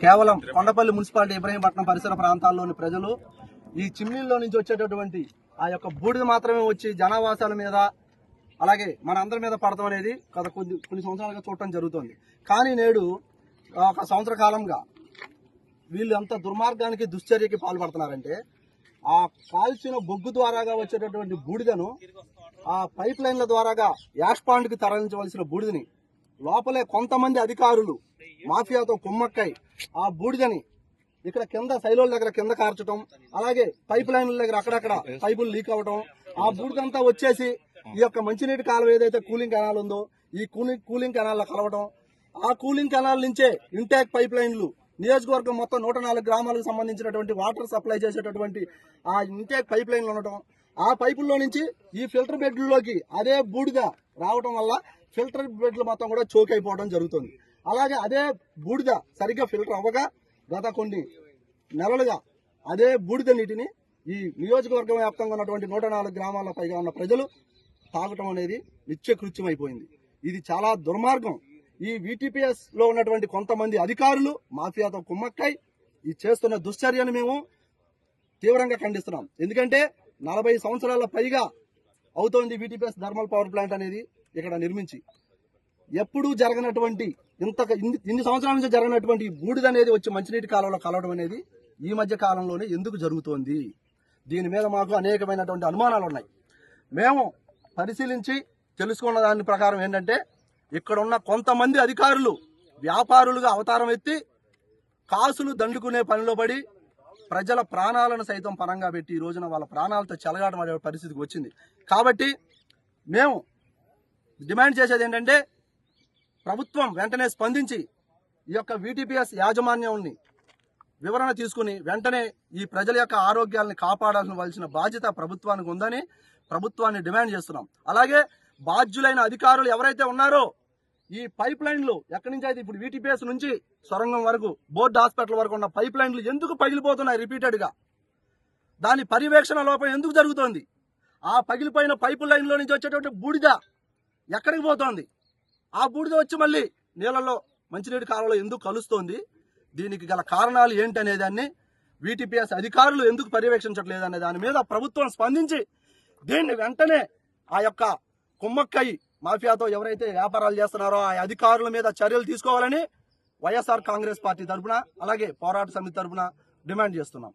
కేవలం కొండపల్లి మున్సిపాలిటీ ఇబ్రహీంపట్నం పరిసర ప్రాంతాల్లోని ప్రజలు ఈ చిమ్నీల్లో నుంచి వచ్చేటటువంటి ఆ యొక్క బూడిద మాత్రమే వచ్చి జనావాసాల మీద అలాగే మన అందరి మీద పడతాం అనేది గత కొద్ది కొన్ని సంవత్సరాలుగా చూడటం జరుగుతుంది. కానీ నేడు ఒక సంవత్సర కాలంగా వీళ్ళు ఎంత దుర్మార్గానికి దుశ్చర్యకి పాల్పడుతున్నారంటే ఆ కాల్చిన బొగ్గు ద్వారాగా వచ్చేటటువంటి బూడిదను ఆ పైప్ లైన్ల ద్వారాగా యాష్ పాండ్కి తరలించవలసిన బూడిదని లోపలే కొంతమంది అధికారులు మాఫియాతో కుమ్మక్కై ఆ బూడిదని ఇక్కడ కింద సైలోల దగ్గర కింద కార్చడం అలాగే పైప్ లైన్ల దగ్గర అక్కడక్కడ పైపులు లీక్ అవ్వడం ఆ బూడిదంతా వచ్చేసి ఈ యొక్క మంచినీటి కాలం ఏదైతే కూలింగ్ కెనాల్ ఉందో ఈ కూలింగ్ కూలింగ్ కెనాల్లో కలవడం ఆ కూలింగ్ కెనాల్ నుంచే ఇంటాక్ పైప్ లైన్లు నియోజకవర్గం మొత్తం నూట నాలుగు గ్రామాలకు సంబంధించినటువంటి వాటర్ సప్లై చేసేటటువంటి ఆ ఇంటేక్ పైప్ లైన్లు ఉండటం. ఆ పైపుల్లో నుంచి ఈ ఫిల్టర్ బెడ్లలోకి అదే బూడిద రావటం వల్ల ఫిల్టర్ బెడ్లు మొత్తం కూడా చోక్ అయిపోవడం జరుగుతుంది. అలాగే అదే బూడిద సరిగ్గా ఫిల్టర్ అవ్వగా గత కొన్ని నెలలుగా అదే బూడిద నీటిని ఈ నియోజకవర్గం వ్యాప్తంగా ఉన్నటువంటి నూట నాలుగు గ్రామాల పైగా ఉన్న ప్రజలు తాగటం అనేది నిత్యకృత్యం అయిపోయింది ఇది చాలా దుర్మార్గం. ఈ విటిపిఎస్లో ఉన్నటువంటి కొంతమంది అధికారులు మాఫియాతో కుమ్మక్కై ఈ చేస్తున్న దుశ్చర్యను మేము తీవ్రంగా ఖండిస్తున్నాం. ఎందుకంటే నలభై సంవత్సరాల పైగా అవుతోంది విటిపిఎస్ థర్మల్ పవర్ ప్లాంట్ అనేది. ఇక్కడ నిర్మించి. ఎప్పుడూ జరగనటువంటి ఇంత ఇన్ని ఇన్ని సంవత్సరాల నుంచి జరగనటువంటి బూడిద అనేది వచ్చి మంచినీటి కాలంలో కలవడం అనేది ఈ మధ్య కాలంలోనే ఎందుకు జరుగుతోంది? దీని మీద మాకు అనేకమైనటువంటి అనుమానాలు ఉన్నాయి. మేము పరిశీలించి తెలుసుకున్న దాని ప్రకారం ఏంటంటే ఇక్కడ ఉన్న కొంతమంది అధికారులు వ్యాపారులుగా అవతారం ఎత్తి కాసులు దండుకునే పనిలో పడి ప్రజల ప్రాణాలను సైతం పరంగా పెట్టి ఈ రోజున వాళ్ళ ప్రాణాలతో చెలగాటం అనే పరిస్థితికి వచ్చింది. కాబట్టి మేము డిమాండ్ చేసేది ఏంటంటే ప్రభుత్వం వెంటనే స్పందించి ఈ యొక్క వీటీపీఎస్ యాజమాన్యాన్ని వివరణ తీసుకుని వెంటనే ఈ ప్రజల యొక్క ఆరోగ్యాలను కాపాడాల్సిన బాధ్యత ప్రభుత్వానికి ఉందని ప్రభుత్వాన్ని డిమాండ్ చేస్తున్నాం. అలాగే బాధ్యులైన అధికారులు ఎవరైతే ఉన్నారో ఈ పైప్ లైన్లు ఎక్కడి నుంచి అయితే ఇప్పుడు వీటీపీఎస్ నుంచి సొరంగం వరకు బోర్డు హాస్పిటల్ వరకు ఉన్న పైప్ లైన్లు ఎందుకు పగిలిపోతున్నాయి రిపీటెడ్గా? దాని పర్యవేక్షణ లోపం ఎందుకు జరుగుతోంది? ఆ పగిలిపోయిన పైపు లైన్లో నుంచి వచ్చేటువంటి బూడిద ఎక్కడికి పోతోంది? ఆ బూడిద వచ్చి మళ్ళీ నీళ్ళలో మంచినీటి కాలంలో ఎందుకు కలుస్తోంది? దీనికి గల కారణాలు ఏంటనే దాన్ని వీటీపీఎస్ అధికారులు ఎందుకు పర్యవేక్షించట్లేదు అనే దాని మీద ప్రభుత్వం స్పందించి దీన్ని వెంటనే ఆ యొక్క కుమ్మక్కై మాఫియాతో ఎవరైతే వ్యాపారాలు చేస్తున్నారో ఆ అధికారుల మీద చర్యలు తీసుకోవాలని వైఎస్ఆర్ కాంగ్రెస్ పార్టీ తరఫున అలాగే పోరాట సమితి తరఫున డిమాండ్ చేస్తున్నాం.